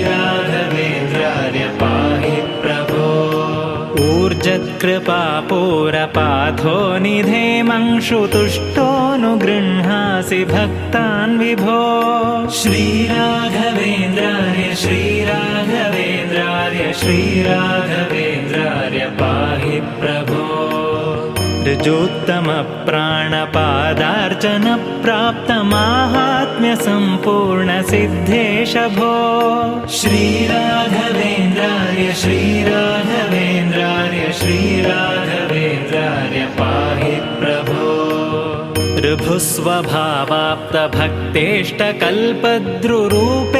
श्रीराघवेन्द्राय पाहि प्रभो। ऊर्जत्कृपापूरपाथो निधेमंशुतुष्टोऽनुगृह्णासि भक्तान् विभो। श्रीराघवेन्द्राय श्रीराघवेन्द्राय श्रीराघवेन्द्राय ऋजोत्तमप्राणपादार्चनप्राप्तमाहात्म्यसम्पूर्णसिद्धेश भो श्रीराघवेन्द्राय श्रीराघवेन्द्राय श्रीराघवेन्द्राय पाहि प्रभो। ऋभुस्वभावाप्तभक्तेष्टकल्पद्रुरूपेश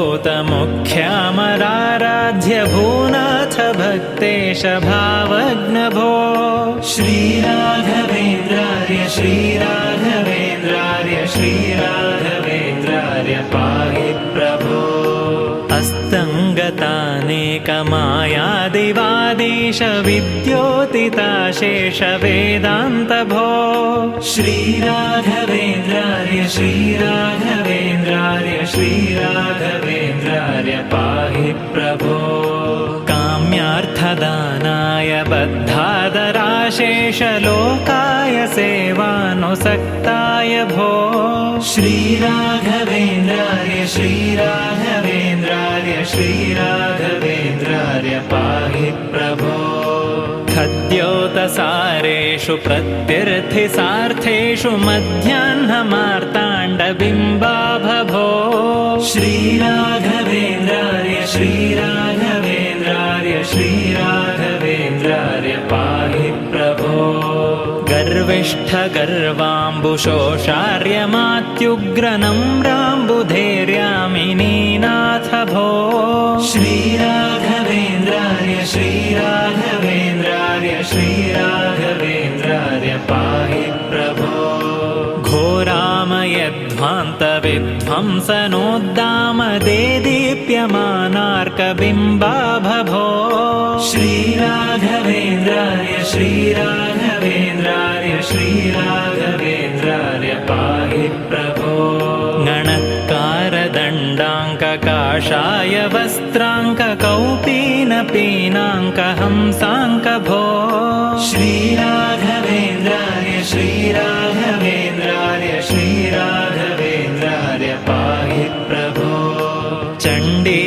भूनाथ भक्तेश भावग्नभो श्रीराघवेन्द्राय श्रीराघवेन्द्राय अस्तङ्गतानेकमायादिवादीश विद्योतिताशेष वेदान्तभो श्रीराघवेन्द्राय श्रीराघवेन्द्राय श्रीराघवेन्द्राय पाहि प्रभो। काम्यार्थदानाय बद्धादराशेषलोकाय सेवानुसक्ताय भो। श्रीराघवेन्द्रार्य श्रीराघवेन्द्रार्य श्रीराघवेन्द्रार्य पाहि प्रभो। खद्योतसारेषु प्रत्यर्थिसार्थेषु मध्याह्नमार्ताण्डबिम्बाभभो। श्रीराघवेन्द्रार्य श्रीराघवेन्द्रार्य श्रीराघवेन्द्रार्य पाहि गर्विष्ठगर्वाम्बुशोषार्यमात्युग्रनम्राम्बुधैर्यामिनीनाथ भो श्रीराघवेन्द्रार्य श्रीराघवेन्द्रार्य श्रीराघवेन्द्रार्य पाहि प्रभो। घोरामयध्वान्तविध्वंसनोद्दामदेदीप्यमानार्कबिम्बाभभो श्रीराघवेन्द्रार्य श्रीराघवेन्द्रार्य श्रीराघवेन्द्रार्य पाहि प्रभो। गणत्कारदण्डाङ्ककाषाय वस्त्राङ्ककौपीनपीनाङ्कहंसाङ्कभो श्रीराघवेन्द्रार्य श्रीराघवेन्द्रार्य श्रीराघवेन्द्रार्य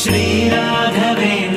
श्रीराघवे